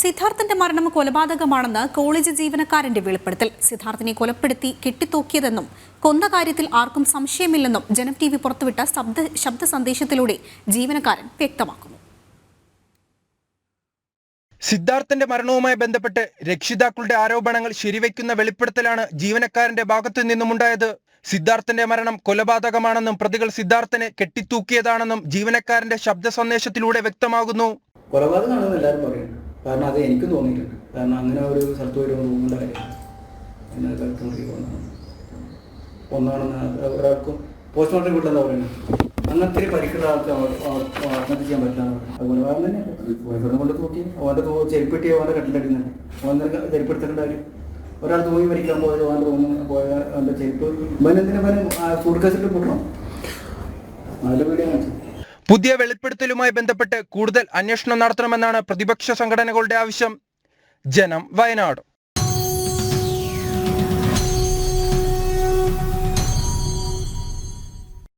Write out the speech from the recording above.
സിദ്ധാർത്ഥന്റെ മരണം കൊലപാതകമാണെന്ന് കോളേജ് ജീവനക്കാരന്റെ വെളിപ്പെടുത്തൽ. സിദ്ധാർത്ഥിനെ കൊലപ്പെടുത്തി കെട്ടിത്തൂക്കിയതെന്നും കൊന്ന കാര്യത്തിൽ ആർക്കും സംശയമില്ലെന്നും ജനം ടി വി പുറത്തുവിട്ട ശബ്ദ ശബ്ദ സന്ദേശത്തിലൂടെ ജീവനക്കാരൻ വ്യക്തമാക്കുന്നു. സിദ്ധാർത്ഥന്റെ മരണവുമായി ബന്ധപ്പെട്ട് രക്ഷിതാക്കളുടെ ആരോപണങ്ങൾ ശരിവയ്ക്കുന്ന വെളിപ്പെടുത്തലാണ് ജീവനക്കാരന്റെ ഭാഗത്തു നിന്നുമുണ്ടായത്. സിദ്ധാർത്ഥന്റെ മരണം കൊലപാതകമാണെന്നും പ്രതികൾ സിദ്ധാർത്ഥനെ കെട്ടിത്തൂക്കിയതാണെന്നും ജീവനക്കാരന്റെ ശബ്ദ സന്ദേശത്തിലൂടെ വ്യക്തമാകുന്നു. കൊലപാതകമാണെന്ന് എല്ലാവരും പറയുന്നു. കാരണം അത് എനിക്കും തോന്നിയിട്ടുണ്ട്. കാരണം അങ്ങനെ ഒരു സ്ഥലത്ത് വരുമ്പോൾ തോന്നേണ്ട കാര്യമില്ല എന്നാൽ മുറുകി കൊന്നാണ് ഒന്നാണെന്ന് ഒരാൾക്കും പോസ്റ്റ്മോർട്ടം കിട്ടുന്ന എന്താ പറയുന്നത്? അങ്ങനത്തെ ഒരു പരിക്കുള്ള ആൾക്ക് ആത്മഹത്യ ചെയ്യാൻ പറ്റില്ല അതുപോലെ വേറെ തന്നെ ബോയ്ഫ്രണ്ട് കൊണ്ട് തൂക്കി അവന്റെ ചെരുപ്പെട്ടി അവന്റെ കട്ടിലടിക്കുന്നുണ്ട് അവൻ ചെരുപ്പെടുത്തേണ്ട കാര്യം. ഒരാൾ തൂങ്ങി മരിക്കാൻ പോയത് അവന്റെ തോന്നി പോയ അവന്റെ ചെരുപ്പ്. ഇവനെന്തിനാ അവന് ഫുഡ് കേസിട്ട് പൊട്ടണം? നല്ല പേടിയാണ് പുതിയ വെളിപ്പെടുത്തലുമായി ബന്ധപ്പെട്ട് കൂടുതൽ അന്വേഷണം നടത്തണമെന്നാണ് പ്രതിപക്ഷ സംഘടനകളുടെ ആവശ്യം. ജനം വയനാട്.